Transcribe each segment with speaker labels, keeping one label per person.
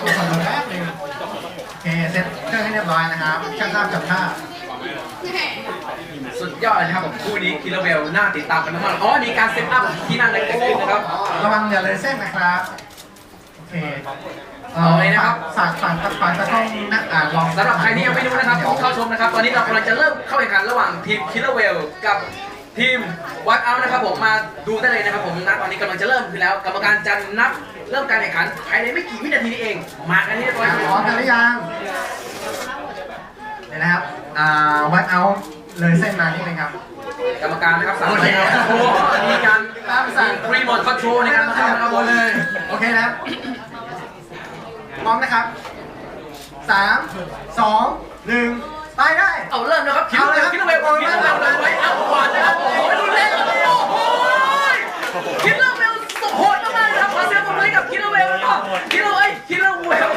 Speaker 1: ตัวสำรองแป๊บนึงโอเคเซ็ตเครื่องให้เรียบร้อยนะครับช่างภาพจับภาพ
Speaker 2: สุดยอดเลยนะครับผมคู่นี้คิลเวลน่าติดตามกันมากๆอ๋อมีการเซตอัพที่นั่งในเกิดขึ้นนะครับ
Speaker 1: ระวังอย่าเลยเส้นนะครับโอเค
Speaker 2: เอาเลยนะครับ
Speaker 1: ฝากฝากฝากฝากตะกล้องนะอ่าลอง
Speaker 2: สำหรับใครที่ยังไม่รู้นะครับต้องเข้าชมนะครับ ตอนนี้เรากำลังจะเริ่มเข้าแข่งขันระหว่างทีมคิลเวลกับทีมวัดเอานะครับผมมาดูได้เลยนะครับผมนะตอนนี้กำลังจะเริ่มขึ้นแล้ว กรรมการจะนับ เริ่มการแข่งขันภายในไม่กี่วินาทีนี้เอง มากันที่เรียบร้อย
Speaker 1: พร้อมกันหรือยังเดี๋ยวนะครับอ่าวัดเอาเลยเส้นมานิดนึงครับ
Speaker 2: กรรมการนะครับสั่ง
Speaker 1: โอ
Speaker 2: ไป
Speaker 1: เค
Speaker 2: นะครับโอ้โหมีการ
Speaker 1: ตามสั่ง
Speaker 2: รีโมทคอนโทรลในการทำนะครับผม
Speaker 1: เลย โอเคนะครับพร้อมนะครับสามสองหนึ่งไปได้
Speaker 2: เอาเริ่มนะครับคิลเวลคิลเวลคิลเวลเลยไว้เอาขวานนะครับโอ้โหรุนแรงครับโอ้โหคิลเวลสุ เสียงปรกับคิลเวลนะครับคิลเวลคิลเวล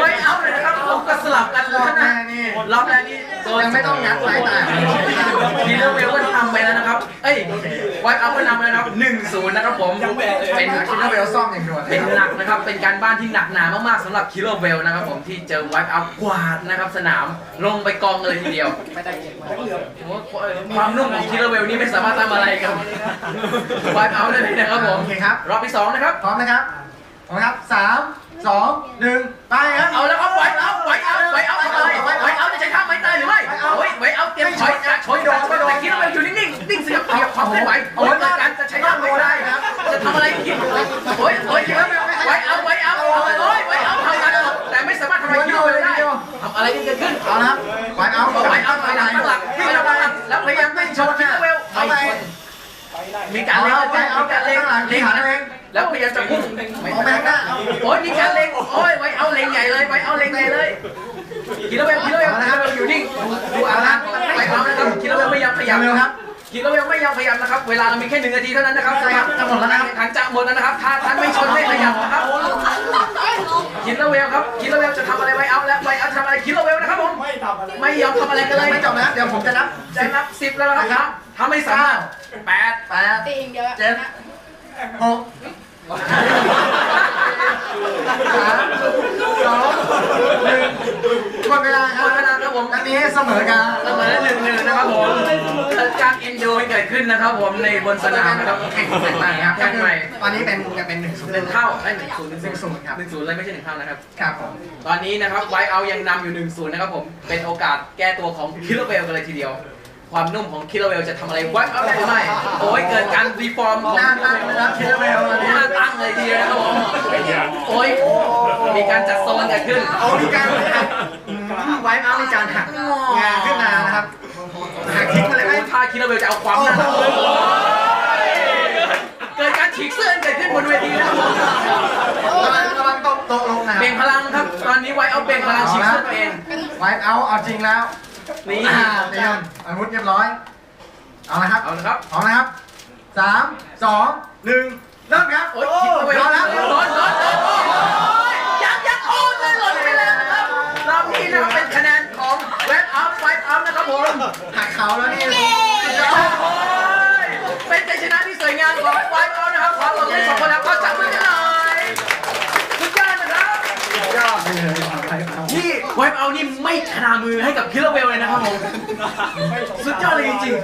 Speaker 2: ไว้เอาเลยนะครับผมก็สลับกัน
Speaker 1: ร
Speaker 2: เลย
Speaker 1: อบแร
Speaker 2: นะ
Speaker 1: นี่
Speaker 2: รอบแรกนี่โดน
Speaker 1: ยังไม่ต้องงัดสายตา
Speaker 2: ทีเลเวลก็ทำไปแล้วนะครับ เอ้ยไวท์อัพก็นำไปแล้วนะครับหนึ่งศูนย์นะครับผมเป็น
Speaker 1: คิดว่าเวลซ่อมอย่างด่วน
Speaker 2: เป็นหนักนะครับเป็นการบ้านที่หนักหนามากๆสำหรับคิลเวลนะครับผมที่เจอไวท์อัพกวาดนะครับสนามลงไปกองเลยทีเดียวความนุ่มของคิลเวลนี่ไม่สามารถทำอะไรกับไวท์อัพได้เลยนะครับผม
Speaker 1: โอเคครับ
Speaker 2: รอบที่สองนะครับ
Speaker 1: พร้อมนะครับ พร้อมครับสามสองหนึ่งไปครับ
Speaker 2: เอาแล้วครับไหวท์อัพไวท์อัพไวท์อัพทำอะไรไวท์อัพจะใช้ท่าไม้ตายหรือไม่เฮ้ยไวท์อัพเตรียมถอยถอยโดนแต่คิลเวลอยู่นิ่งๆนิ่งเสียบเสียบความเคลื่อนไหวโอ้ยการจะใช้ท่าไม้ตายครับจะทำอะไรกินโอ้ยโอ้ยคิดว่าไว้เอาไหวเอาโอ้ยไหวเอาทำงานแต่ไม่สามารถทำอะไรคิดว่าได้ทำอะไรกันขึ้น
Speaker 1: เอาละครับไว้เอา
Speaker 2: เอาไว้เอาไปหลังหลักไหลังตั้งหลักแล้วพยายามไม่ชนคิดว่าเวลไม่ชน มีการ
Speaker 1: เอา
Speaker 2: เล็ง
Speaker 1: เอาไปเอา
Speaker 2: มีการ
Speaker 1: เล็
Speaker 2: เล็
Speaker 1: ง
Speaker 2: ง
Speaker 1: หลัง
Speaker 2: เล็ง
Speaker 1: หันเอง
Speaker 2: แล้วพยายามจะพุ่ง
Speaker 1: เอาแบงค์หน้า
Speaker 2: โอ้ยมีการเล็งโอ้ยไว้เอาเล็งใหญ่เลยไว้เอาเล็งใหญ่เลยคิดว่าเวลคิดว่าเวลคิดว่าเวลอยู่นิ่งดูอาการไว้เอานะครับคิดว่าเวลไม่ยอมพยายาม
Speaker 1: เร็วครับ
Speaker 2: คิดว่าเวลไม่ยอมพยายามนะครับ เวลาเรามีแค่หนึ่งนาทีเท่านั้นนะครับจะหมดแล้วนะครับขันจะหมดแล้วนะครับถ้าท่านไม่ชนไม่ขยับนะครับคิดแล้วเวลครับคิดแล้วเวลจะทำอะไรไว้เอาแล้วไว้เอาจะทำอะไรคิดแล้วเวลนะครับผมไม่ยอมทำอะไรกันเลย
Speaker 1: ไม่จบนะเดี๋ยวผมจะนับ
Speaker 2: จะนับสิบแล้วนะครับทำให้สาม แปด
Speaker 1: แปด
Speaker 3: ตีอย่างเดียวอะ
Speaker 1: เจ็ดหกสามสองหนึ่งหมดเวลาค
Speaker 2: หม
Speaker 1: รับ
Speaker 2: ดเวลาครับผม
Speaker 1: นัดนี้เสมอกัน
Speaker 2: เสมอหนึ่งหนึ่งนะครับผมเกิดการอินดูเกิดขึ้นนะครับผมในบนสนามนะครับ
Speaker 1: แข่งใหม่ครับ
Speaker 2: แข่งใหม่
Speaker 1: ตอนนี้เป็นเป็นหนึ่งศูนย์
Speaker 2: หนึ่งเท่าไอ้หนึ่งศูนย์หนึ่ง
Speaker 1: หนึ่งศูนย์ครับ
Speaker 2: หนึ่งศูนย์เลยไม่ใช่หนึ่งเท่านะครับ
Speaker 1: ครับผม
Speaker 2: ตอนนี้นะครับไวเอายังนำอยู่1นศูนย์นะครับผม เป็นโอกาสแก้ตัวของคิลเวลกันเลยทีเดียว ความนุ่มของคิลเวลจะทำอะไรไวเอาได้หรือไม่โอ้ยเกิดการรีฟอร์มของ
Speaker 1: หน้าตั้งเลยนะคิดว่าเวลตอนนี้
Speaker 2: หน้าตั้งเลยทีเดียวนะครับผมโอ้ยมีการจัดโซนเกิดขึ้น
Speaker 1: เอามีการหักไว้เอามีการหักงานขึ้นมานะครับหักทิ้งมาเลยไหม
Speaker 2: ถ้าคิลเวลจะเอาความหน้าโอ้ยเกิดการฉีกเสื้อเกิดขึ้นบนเวทีนะครับผม
Speaker 1: ระวังระวังตกตกลงนะ
Speaker 2: เบ่งพลังครับตอนนี้ไวเอาเบ่งพลังฉีกเสื้อตัวเอง
Speaker 1: ไว้เอาเอาจริงแล้ว
Speaker 2: นี่
Speaker 1: อ่าเตรียมอาวุธเรียบร้อย เอาละครับ
Speaker 2: เอาละครับ
Speaker 1: พร้อมนะครับสามสองหนึ่งเริ่มครับ
Speaker 2: โอ้ยคิลเวล
Speaker 1: เอาละ
Speaker 2: โดนโดนโดนโอ้ยยังยังโอ้ยเลยหล่นไปแล้วนะครับรอบนี้นะครับเป็นคะแนนของเวทอัพไฟอัพนะครับผม
Speaker 1: หักเขาแล้วนี่
Speaker 2: โอ้ยเป็นชัยชนะที่สวยงามของไฟอัพนะครับขอตบมือสองคนแล้วก็ ม่ขนามือให้กับคิลเลอร์เวลเลยนะครับผมสุดยอดเลยจริง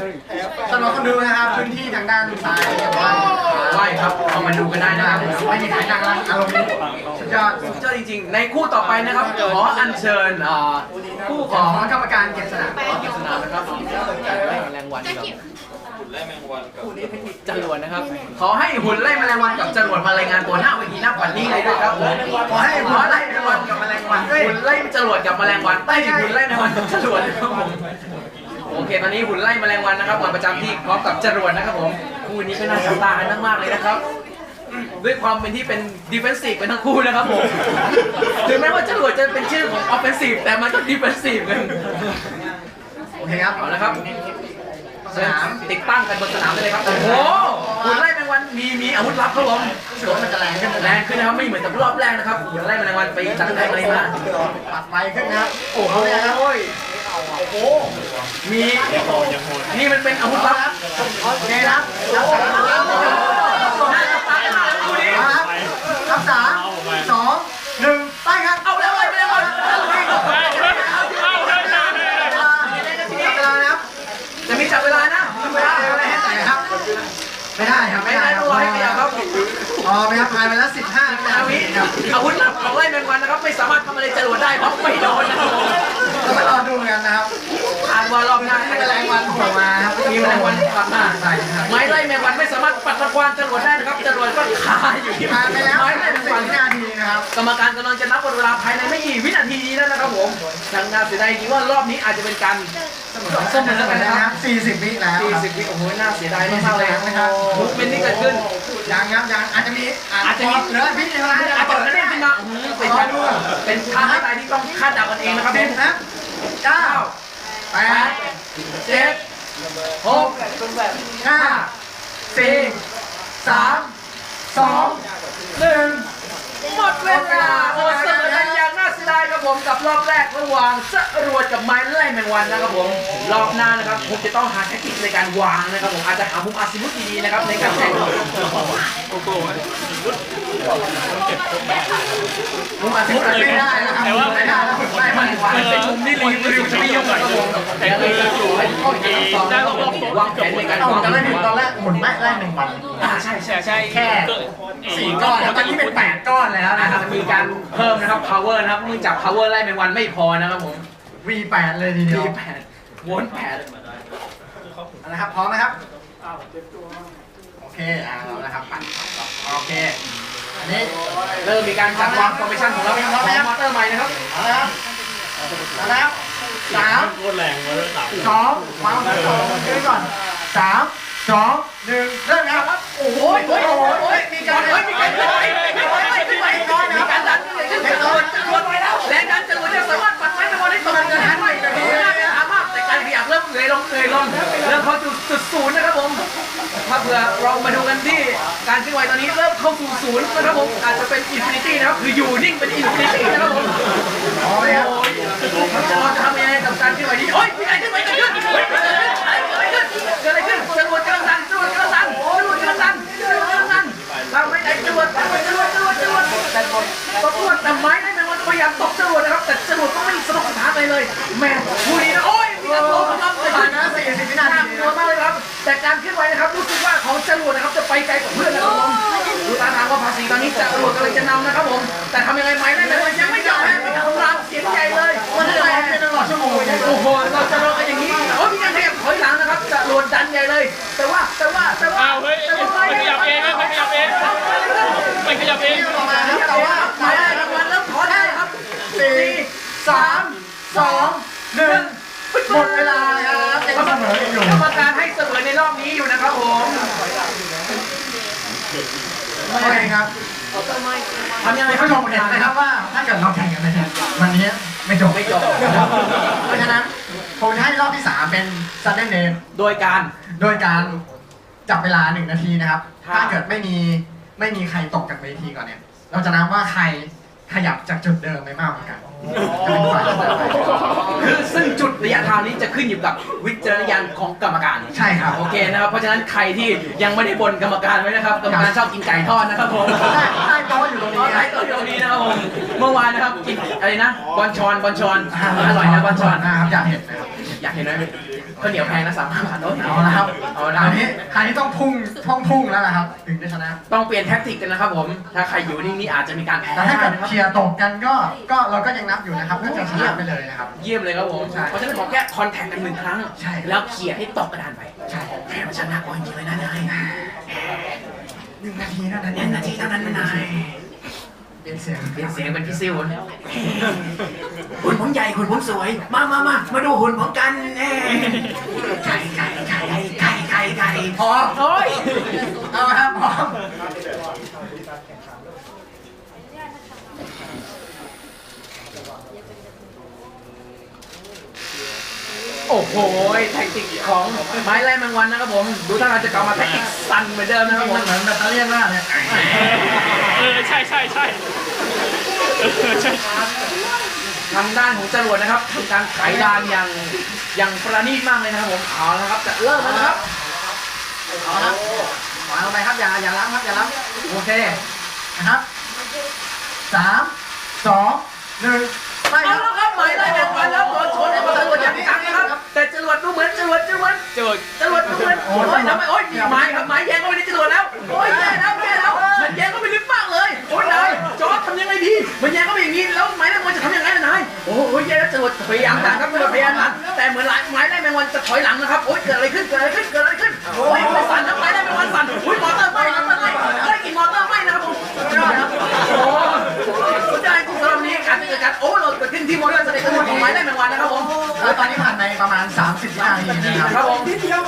Speaker 1: สำหรับคนดูนะครับพื้นที่ทางด้านซ้ายเรียบร้อย
Speaker 2: ๆไหวครับเข้ามาดูกันได้นะครับ
Speaker 1: ไม่มีใครนั่งละอารมณ์นี้สุดยอด
Speaker 2: สุดยอดจริงๆ ในคู่ต่อไปนะครับขออัญเชิญอ่าคู่
Speaker 1: ข
Speaker 2: ข
Speaker 1: อ
Speaker 2: อง
Speaker 1: กรรมการเก็บสนาม
Speaker 2: เก็บสนามนะครับแรงวัน กับจรวดนะครับ ขอให้หุ่นไล่แมลงวันกับจรวดมารายงานตัวหน้าเวทีหน้าวันนี้เลยด้วยครับผม
Speaker 1: ขอให้
Speaker 2: ข
Speaker 1: หั
Speaker 2: อ
Speaker 1: ว
Speaker 2: ไล่
Speaker 1: ไล่
Speaker 2: แม
Speaker 1: ไป
Speaker 2: ลง
Speaker 1: วั
Speaker 2: วันน
Speaker 1: กับแมลงวันด้วย
Speaker 2: หุ่นไล่จรวดกับแมลงวันใต้หุ่นไล่แมลงวันกับจรวดนะครับผมโอเคตอนนี้หุ่นไล่แมลงวันนะครับวันประจำที่พร้อมกับจรวดนะครับผมคู่นี้ก็น่าจับตากันมากๆเลยนะครับด้วยความเป็นที่เป็นดิเฟนซีฟเป็นทั้งคู่นะครับผม ถึงแม้ว่าจรวดจะเป็นชื่อของออฟเฟนซีฟแต่มันก็ดิเฟนซีฟกัน
Speaker 1: โอเคครับ
Speaker 2: เอาละครับ
Speaker 1: สนาม
Speaker 2: ติดตั้งกันบนสนามได้เลยครับ โอ้โหหุ่นไล่แมลงวันมีมีอาวุธลับครับผม
Speaker 1: รถมันจะแรงขึ้น
Speaker 2: แรงขึ้นนะครับไม่เหมือนกับรอบแรกนะครับหุ่นไล่แมลงวันไปจัดได้อะไรมา
Speaker 1: ปัดไฟขึ้นนะครับ
Speaker 2: โอ้โห
Speaker 1: ครับ
Speaker 2: มีนี่มันเป็นอาวุธลับ
Speaker 1: โอเคครับรับสามครับ
Speaker 2: น่าจ
Speaker 1: อา
Speaker 2: วุธลับของไล่แมงวันนะครับ ไม่สามารถทำอะไรจรวดได้เพราะไม่โดนนะครับผม
Speaker 1: ก็มารอดูกันนะครับ
Speaker 2: คาดว่ารอบหน้า
Speaker 1: แมลงวันโผล่มาครับ
Speaker 2: มีแมลงวันปัดหน้า
Speaker 1: ใส่ครับ
Speaker 2: ไม้ไล่แมงวันไม่สามารถปัดรังควานจรวดได้นะครับจรวดก็คาอยู่ที่
Speaker 1: ผ่านไปแล้ว
Speaker 2: ไม้ไล่แมง
Speaker 1: สิบ
Speaker 2: วัน
Speaker 1: วินาทีนะครับ
Speaker 2: กรรมการกำลังจะนับหมดเวลาภายในไม่กี่วินาทีนี้แล้วนะครับผมดังนั้นเสียดายจริงว่ารอบนี้อาจจะเป็นการเสมอเสมอกันนะครับ
Speaker 1: 40 วิแล้วครับ
Speaker 2: 40 วิโอ้โหน่าเสียดายมากๆเลยนะครับมุกเป็นที่เกิดขึ้น
Speaker 1: ยังครับยังอาจจะมี
Speaker 2: อาจจะมี
Speaker 1: เหลือพี่เท่านั้น
Speaker 2: อาจจะกระเด้งขึ้นมาอื้อหือเป็นการเป็นท่าไม่ตายที่ต้องคาดเดากันเองนะครับผ
Speaker 1: สิบ
Speaker 2: ม
Speaker 1: นะเก้าแป
Speaker 2: แป
Speaker 1: ด
Speaker 2: ดเจ็ดหก
Speaker 1: ห้าสี่สามสองหนึ่ง
Speaker 2: หมดเวลาโอ้เสมอกันอย่า งน่าเสียดายครับผมกับรอบแรกระหว่างสรวดกับไม้ไล่แมงวันนะครับผมรอบหน้านะครับผมจะต้องหาแทคนิคในการวางนะครับผมอาจจะหามุมอาซิมุตดีๆนะครับในการแข่งมุมอาซิมุต
Speaker 1: ไม่
Speaker 2: ได้
Speaker 1: นะ
Speaker 2: นะ
Speaker 1: ค
Speaker 2: ค
Speaker 1: รั
Speaker 2: รั
Speaker 1: บบไม่ได้แล้วไม่ไม่
Speaker 2: นเป็นมุมที่รีวิวจะไม่ยุ่งกับผมแต่ก็เลยอยู่ข้อเขียนสองวางแผนในการวาง
Speaker 1: จะไม่ผิดตอนแรกหมุนไม่ไล่หนึ่งวัน
Speaker 2: อ่าใช่ใช่ใช่
Speaker 1: แค่สี่ก้อนแล้วตอนนี้เป็นแปดก้อนแล้ว
Speaker 2: นะครับมีการเพิ่มนะครับ power นะครับจาก power ไล่แมงวันไม่พอนะครับผม
Speaker 1: V8 เลยทีเดียว
Speaker 2: มีแผนวนแผน
Speaker 1: นะครับ พร้อมไหมครับโอเคอ่าเรานะครับปั่นโอเค อันนี้
Speaker 2: เริ่มมีการจัดวาง formation ของเราเป็นของมอเตอร์ใหม่นะครับ
Speaker 1: เอาแล้วเอาแล้วสาม
Speaker 3: โคตรแรงมาเลยสาม
Speaker 1: สองวางสองยืนก่อนสามสองหนึ่งเริ่มครับ
Speaker 2: โอ้โหโอ้ยโอ้โหโอ้ยมีการเฮ้ยมีการเฮ้ยมีการเฮ้ยขึ้นไปก่อนมีการดันจรวดจรวดไปแล้วแรง พื่อเรามาดูกันที่การเคลื่อนไหวตอนนี้เริ่มเข้าสู่ศูนย์นะครับผมอาจจะเป็นอินฟินิตี้นะครับคืออยู่นิ่งเป็นอินฟินิตี้นะครับผม
Speaker 1: พร้อมไหมครับ
Speaker 2: เราจะทำยังไงกับการเคลื่อนไหวนี้โอ้ยมีอะไรขึ้นไหวเกิดขึ้นเฮ้ยเกิดอะไรขึ้นเกิดอะไรขึ้นจรวดกำลังดันจรวดกำลังดันจรวดกำลังดันจรวดกำลังดันเราไม่ได้จรวดจรวดจรวดจรวดจรวดแตกจรวดแต่ไม้ได้แมงวันพยายามตกจรวดนะครับแต่จรวดก็ไม่สนุกสนานอะไรเลยแม่ผู้นี้นะโอ้ยมีการโตครับเกิด
Speaker 1: ผ่า
Speaker 2: ขึ้
Speaker 1: น
Speaker 2: น
Speaker 1: มาสี่สิบวินา
Speaker 2: น่า
Speaker 1: ที
Speaker 2: กลัวมากเลยครับแต่การเคลื่อนไหวนะครับรู้สึกว่า ของจรวดนะครับจะไปไกลกว่าเพื่อนนะครับผมดูตาทางว่าภาษีตอนนี้จรวดกำลังจะนำนะครับผม แต่ทำยังไงไหมได้ไหมยังไม่ยอมแพ้เป็นคำรามเสียงใหญ่เลย
Speaker 1: มันจะรอเป็นตลอดชั่วโมงเลย
Speaker 2: โอ้โหเราจะรอกันอย่างนี้โอ้ยมีการขยับถอยหลังนะครับจรวดดันใหญ่เลย แต่ว่าแต่ว่าแต่ว่า
Speaker 3: อ้าวเฮ้ย
Speaker 2: แต่ว่า
Speaker 3: ไม่ขยับเองนะไม่ขยับเองไม่ขยับเอง
Speaker 1: ออกมาครับแต่ว่า
Speaker 2: หมายได้รางวัลเริ่มถอนได้ครับ
Speaker 1: สี่สามสองหนึ่งหมดเวลาครับ ยังเสมอกันอยู่
Speaker 2: กรรมการให้เสมอในรอบนี้อยู่นะครับผม
Speaker 1: โอเคครับ
Speaker 2: ทำยังไง
Speaker 1: ท่านผู้ชมเห็นไหมครับว่าถ้าเกิดเราแข่งกันนะครับวันนี้ไม่จบ
Speaker 2: ไม่จบ
Speaker 1: เพราะฉะนั้นผมจะให้รอบที่3เป็นซัดเดนเดน
Speaker 2: โดยการ
Speaker 1: โดยการจับเวลา1นาทีนะครับ
Speaker 2: ครับ
Speaker 1: ถ้าเกิดไม่มีไม่มีใครตกจากเวทีก่อนเนี่ย เราจะนับว่าใครขยับจากจุดเดิมไปมากกว่ากัน จะเป็นฝ่ายชนะไป
Speaker 2: คือซึ่งจุดระยะทางนี้จะขึ้นอยู่กับวิจารณญาณของกรรมการ
Speaker 1: ใช่ครับ
Speaker 2: โอเคนะครับเพราะฉะนั้นใครที่ยังไม่ได้บนกรรมการไว้นะครับกรรมการชอบกินไก่ทอดนะครับผม
Speaker 1: ใช่ใต้โต๊ะอยู่ตรง
Speaker 2: ตอ
Speaker 1: นี้
Speaker 2: นไหนตัวเดียวนี้นะครับผมเมื่อวานนะครับกินอะไรนะบอลชอนบอลชอนอร่อยนะบอลชอน
Speaker 1: นะครับอยากเห็นนะครับ
Speaker 2: อยากเห็นไหม ข้าวเหนียวแพงนะสามห้าบาทโน้ต
Speaker 1: เอาละครับ
Speaker 2: เอา
Speaker 1: ค
Speaker 2: ละ
Speaker 1: ราวนี้คราวนี้ต้องพุ่งต้องพุ่งแล้วนะครับ ถึงจะชนะ
Speaker 2: ต้องเปลี่ยนแท็กติกกันนะครับผม ถ้าใครอยู่นิ่งๆอาจจะมีการแพ้
Speaker 1: แต่ถ้าเกิด
Speaker 2: นะครับ
Speaker 1: เคลียร์ตกกันก็ก็เราก็ยังนับอยู่นะครับก็จะชนะไปเลยนะครับ
Speaker 2: เยี่ยมเลยครับผม
Speaker 1: ใช่
Speaker 2: เพราะฉะนั้นขอแค่คอนแทคกันหนึ่งครั้ง
Speaker 1: ใช่
Speaker 2: แล้วเขี่ยให้ตกกระดานไป
Speaker 1: ใช่
Speaker 2: แพ้มันชนะกว่าจริงๆเลยนะนาย
Speaker 1: หนึ่งนาทีเท่านั้น
Speaker 2: เล่นนาทีเท่านั้นนะนาย
Speaker 1: เปลี่ยนเสียง
Speaker 2: เปลี่ยนเสียงเป็นพี่ซิวหุ่นผมใหญ่หุ่นผมสวย มามามามาดูหุ่นผมกันเอ้ไก่ไก่ไก่ไก่ไก่ไก่
Speaker 1: พอ
Speaker 2: โอ้ย
Speaker 1: เอาครับพร้อ
Speaker 2: โอ้โหแท็กติกของไม้ไล่แมงวันนะครับผม ดูท่าทางจะกลับมาแท็กติกสั่นเหมือนเดิมนะครับผ
Speaker 1: มั
Speaker 2: ม
Speaker 1: นเหมือนแบตเตอรี่มากเลย
Speaker 3: เออใช่ใช่ใช่เออใช่
Speaker 2: ทางด้านของจรวดนะครับทำการไขดานอย่างอย่างประณีตมากเลยนะครับผมเอาละครับจะเริ่มแล้วนะครับ
Speaker 1: เอาละครับวางลงไปครับอย่าอย่าล้ำครับอย่าล้
Speaker 2: โอเคำ
Speaker 1: นะครับสามสองหนึ่งไปค
Speaker 2: เอา
Speaker 1: รับ
Speaker 2: ละครับหมายไล่แมงวันแล้วโดนชนกับจรวดอย่างจังนะครับ แต่จรวดดูเหมือนจรวดจรวด
Speaker 3: โจทย์
Speaker 2: จรวดดูเหมือนโอ้ยทำไมโอ้ยมีไม้ครับไม้แยงเข้าไปในจรวดแล้วโอ้ยแย่แล้วแย่แล้วมันแยงเข้าไปลึกมากเลยโอ้ยนายจอร์ดทำยังไงดีมันแย่ก็เป็นอย่างนี้แล้วไม้แมงวันจะทำยังไงล่ะนายโอ้โหแย่แล้วจรวดพยายามดันครับจรวดพยายามดันแต่เหมือนไม้ไล่แมงวันจะถอยหลังนะครับโอ้ยเกิดอะไรขึ้นเกิดอะไรขึ้นเกิดอะไรขึ้นโอ้ยสั่นครับไม้ไล่แมงวันสั่นอุ้ยมอเตอร์ไหม้ครับไหม้ได้กินมอเตอร์ไหม้นะครับผมสุดยอดครับโอ้สุดยอดคุณสำหรับนี้การเกิดการโอ้โหลดเกิดขึ้นที่มอเตอร์สเตชันของไม้ไล่แมงวันนะครับผม
Speaker 1: แล้วตอนนี้ผ่านไปประมาณ 30วินาทีนะค
Speaker 2: ค
Speaker 1: รั
Speaker 2: รั
Speaker 1: บบ
Speaker 2: ผม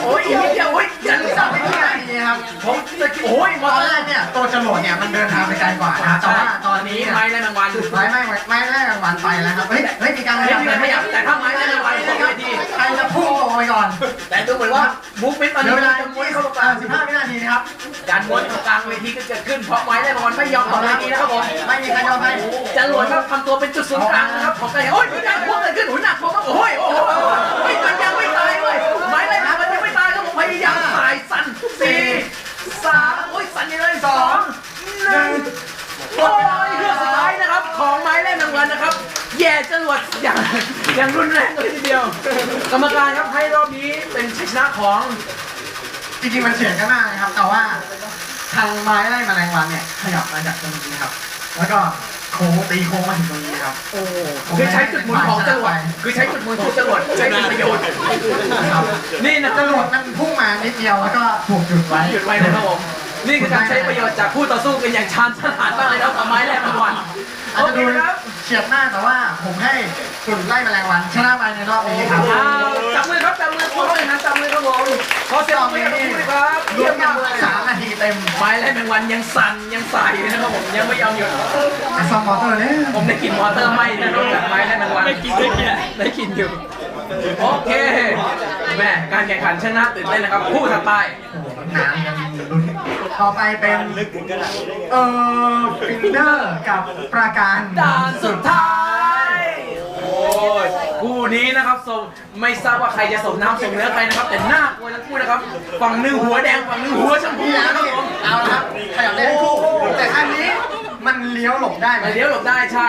Speaker 2: โอ้ยอีกนิดเดียวโอ้ยยัน
Speaker 1: สามสิบวินาที ครับ
Speaker 2: ผมจะโอ้ยม
Speaker 1: ต
Speaker 2: อ
Speaker 1: อ
Speaker 2: เต
Speaker 1: น
Speaker 2: อ
Speaker 1: แร
Speaker 2: ร์
Speaker 1: กเนี่ยตัวจรวดเนี่ยมันเดินทางไปไกลกว่านะแต่ว่าตอนนี้
Speaker 2: นี้
Speaker 1: เนี่ย
Speaker 2: ไม้ไล่แมงวัน
Speaker 1: ไม้ไม่ไม่ไม่แรกวันไปแล้วครับเฮ้ยเฮ้ยมีการข
Speaker 2: ไม่
Speaker 1: ยับ
Speaker 2: มีขยับแต่ถ้าไม้ไล่แมงวันสองนาที
Speaker 1: ใครจะพุ่งตรงไปก่อน
Speaker 2: แต่ดูเหมือนว่ามูฟเมนต์ตอน
Speaker 1: เดี๋
Speaker 2: นี้
Speaker 1: ยวเวลา
Speaker 2: จะม้วน
Speaker 1: ที่
Speaker 2: เข้า
Speaker 1: เขา
Speaker 2: ตรงกลาง
Speaker 1: สิบห้าวินาทีนะครับ
Speaker 2: การม้วนตรงกลางเวทีก็เกิดขึ้นเพราะไม้ไล่แมงวันไม่ยอมต่อเวทีนะครับผม
Speaker 1: ไม่มีใครยอมให้
Speaker 2: จรวดก็ทำตัวเป็นจุดศูนย์กลางนะครับของการโอ้ยมีการพุ่งเกิดขึ้นโอ้ยหนักมากโอ้ยโอ้โหไม่มันยัง อย่างอย่างรุนแรงเลยทีเดียว กรรมการครับให้รอบนี้เป็นชัยชนะของ
Speaker 1: จริงๆมันเฉียงกันมากนะครับ แต่ว่าทางไม้ไล่แมลงวันเนี่ยขยับมาจากตรงนี้ครับ แล้วก็โค้งตีโค้งมาถึงตรงนี้ครับ
Speaker 2: โอ้คือใช้จุดหมุนของจรวดคือใช้จุดหมุนของจรวดใช้เป็นประโยชน์
Speaker 1: ครับ
Speaker 2: นี่นะ
Speaker 1: จรวดมันพุ่งมานิดเดียวแล้วก็ถูกหยุดไว้
Speaker 2: หยุดไว้นะครับผม นี่คือการใช้ประโยชน์จากคู่ต่อสู้กันอย่างชาญฉลาดมากเลยครับกับไม้แรกรางวัล
Speaker 1: อาจ
Speaker 2: โอ
Speaker 1: จะ
Speaker 2: เค
Speaker 1: ดู
Speaker 2: ครับ
Speaker 1: เฉียดหน้าแต่ว่าผมให้กลุ่มไล่แมลงวันชนะไปในรอบนี้ครับ
Speaker 2: อ้าวจับมือครับจับมือคู่เลยนะจับมือครับผมขอเสียงปรบมือให้กับคู่ด้วยครับ
Speaker 1: ร
Speaker 2: เยี่
Speaker 1: วย
Speaker 2: ม
Speaker 1: มกั
Speaker 2: มานกเลย
Speaker 1: สามนาทีเต็ม
Speaker 2: ไม้แรกแมงวันยังสั่นยังใส่นะครับผมยังไม่ยอมหยุด
Speaker 1: ไอ้ซองมอเตอร์เนี่ย
Speaker 2: ผมได้กลินมอเตอร์ไหม้นะครับจากไม้แรกแมงวัน
Speaker 3: ได้กินได้กิน
Speaker 2: ได้กลินอยู่ โอเคแม่การแข่งขันชนะตื่นเต้นนะครับ คู่ถัดไป
Speaker 1: นานยังลุ้น ต่อไปเป็นเอ่อฟินเดอร์กับประการ
Speaker 2: ด่านสุดท้าย โอ้ยคู่นี้นะครับสมไม่ทราบว่าใครจะสมน้ำสมเนื้อใครนะครับ แต่หน้ากลัวทั้งคู่นะครับ ฝั่งหนึ่งหัวแดงฝั่งหนึ่งหัวชมพู
Speaker 1: นี่นะ
Speaker 2: นะครับ
Speaker 1: พี่
Speaker 2: ผม
Speaker 1: เอาละครับขยับได้ทั้งคู่แต่ครั้งนี้มันเลี้ยวหลบได้ไหม
Speaker 2: เลี้ยวหลบได้ใช่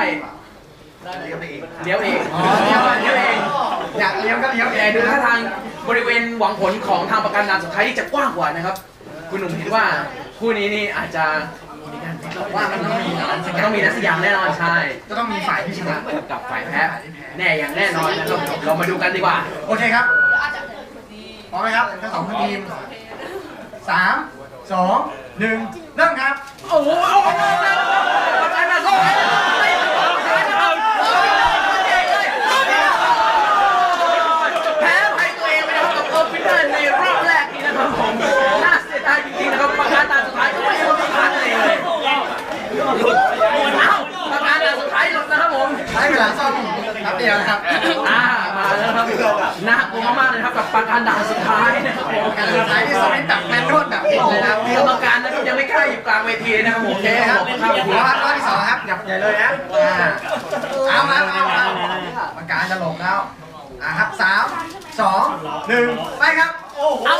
Speaker 1: เลี้ยวไปเอง
Speaker 2: เลี้ยวเอง
Speaker 1: อ๋อเลี้ยว
Speaker 2: เลี้ยวเอง
Speaker 1: อยากเลี้ยวก็เลี้ยวเอ
Speaker 2: แต่
Speaker 1: ง
Speaker 2: ดู
Speaker 1: นะ
Speaker 2: ท่าทางบริเวณหวังผลของทางประกันด่านสุดท้ายที่จะกว้างกว่านะครับ คุณหนุ่มคิดว่าคู่นี้นี่อาจจะมีการ
Speaker 1: ว่ามันต้องมีอะไรสักอย่าง
Speaker 2: ต้องมีนักสยามแน่นอนใช่
Speaker 1: จะต้องมีฝ่ายที่ชนะ
Speaker 2: กับฝ่ายแพ้แน่อย่างแน่นอนนะครับเรามาดูกันดีกว่า
Speaker 1: โอเคครับพร้อมไหมครับทั้งสองทีมสามสองหนึ่งเริ่มครับ
Speaker 2: โอ้โห เคครับข้า
Speaker 1: หัว
Speaker 2: ว
Speaker 1: ครับรอบที่สองครับหยับใหญ่เลยนะอ่าเอามาเอาครับประกาศจะหลงแล้วอ่าครับสามสองหนึ่งไปครับโอ้โห
Speaker 2: เอา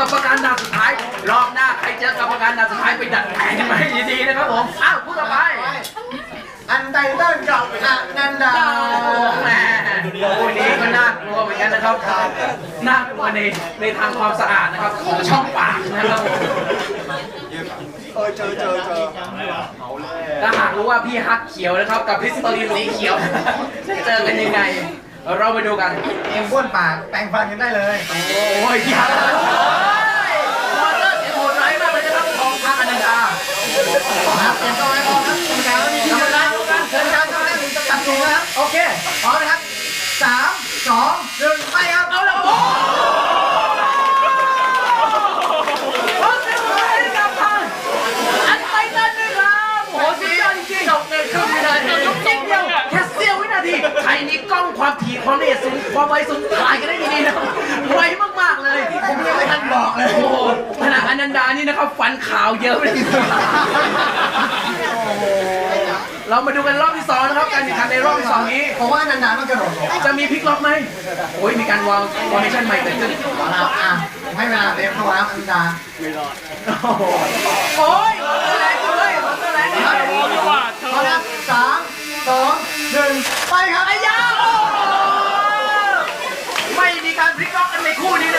Speaker 2: จริงๆนะครับกับประกันด่านสุดท้าย รอบหน้าใครเจอกับประกันด่านสุดท้ายไปดัดแผลกันมาให้ดีๆนะครับผมอ้าวพูดต่อไป
Speaker 1: อันไตเติ้ลกับอนันดา
Speaker 2: แหมคู่นี้ก็น่ากลัวเหมือนกันนะครับน่ากลัวในในทางความสะอาดนะครับของช่องปากนะครับผมถ้าหากรู้ว่าพี่ฮักเขียวนะครับ กับพิสโตลินสีเขียวจะเจอกันยังไง เราไปดูกัน
Speaker 1: เอ็มบ้วนปากแปรงฟันกันได้เลย
Speaker 2: โอ้ยพี่ฮักโอ้ยมอเตอร์เสียงโหดร้ายมากเลยนะครับของทางอนันดา
Speaker 1: ครับเตรียมตัวให้พร้อมครับกรรมการแล้วมีที่เชิญครับเชิญครับเชิญครับจะตัดสินนะครับโอเคพร้อมนะครับสามสองหนึ่งไปครับ
Speaker 2: เอาละโอ้ขอเสียงปรบมือให้กับทางอันไตเติ้ลด้วยครับโอ้โหสุดยอดจริงๆจบในครึ่งวินาทียุบนิดเดียวแค่เสี้ยววินาทีใครมีกล้องความ ถี่ความละเอียดสูงความไวสูงถ่ายกันได้ดีๆนะครับไวมากๆเลย
Speaker 1: ผมยังไม่ทันบอกเลย
Speaker 2: โอ้โหขนาดอนันดานี่นะครับฟันขาวเยอะเลยเรามาดูกันรอบที่สองนะครับการแข่งขันในรอบที่สองนี้
Speaker 1: ผมว่านันดาต้องกระโดดลง
Speaker 2: จะมีพลิกล็อกไหมโอ้ยมีการวางวอร์เมชั่นใหม่เกิดขึ้น
Speaker 1: เอาละครับอะผมให้เวลาเตรียมเข้าแล้วนันดา
Speaker 2: โอ้โหโอ้ยแรงเลยแรง
Speaker 3: เท
Speaker 2: เล
Speaker 3: อยร์โบดีกว่าเทอ
Speaker 1: เอา
Speaker 3: ร์โบ
Speaker 1: ละสามสองหนึ่งไปครับ
Speaker 2: ไอ้ยาโอ้โหไม่มีการพลิกล็อกกั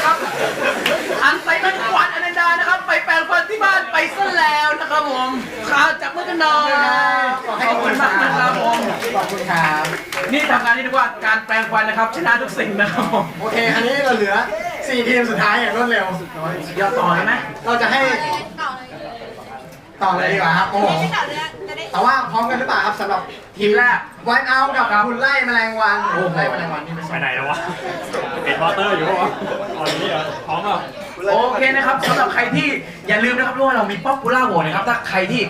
Speaker 2: นในคู่นี้นะครับ อันใส่เป็นควันอนันดานะครับ ไปแปลงควันที่บ้านไปซะแล้วนะครับผมขาจับมือกันหน่อยขอบคุณมากนะครับผม
Speaker 1: ขอบคุณครับ
Speaker 2: นี่ทำงานนี่เรียกว่าการแปลงควันนะครับ ชนะทุกสิ่งนะครับผม
Speaker 1: โอเค อันนี้เราเหลือสี่ทีมสุดท้ายอย่างรวดเร็ว
Speaker 2: ยอดต่อเลยไหม
Speaker 1: เราจะให้ ต่อเลยดีกว่าครับโอ้โหแต่ว่าพร้อมกันหรือเปล่าครับสำหรับ
Speaker 2: ทีมแรก
Speaker 1: วันเอากับคุณไล่แมลงวันโอ้ไล่แมลงวันนี่ไม่
Speaker 3: ไป
Speaker 1: ใช่
Speaker 3: ไหนแล้ววะปิดวอเตอร์อยู่ปะวะอ๋อนี่เหรอพร้อมอะ
Speaker 2: โอเคนะครับสำหรับใครที่อย่าลืมนะครับด้วยว่าเรามีป๊อปปูล่าโหวตนะครับ ถ้าใครที่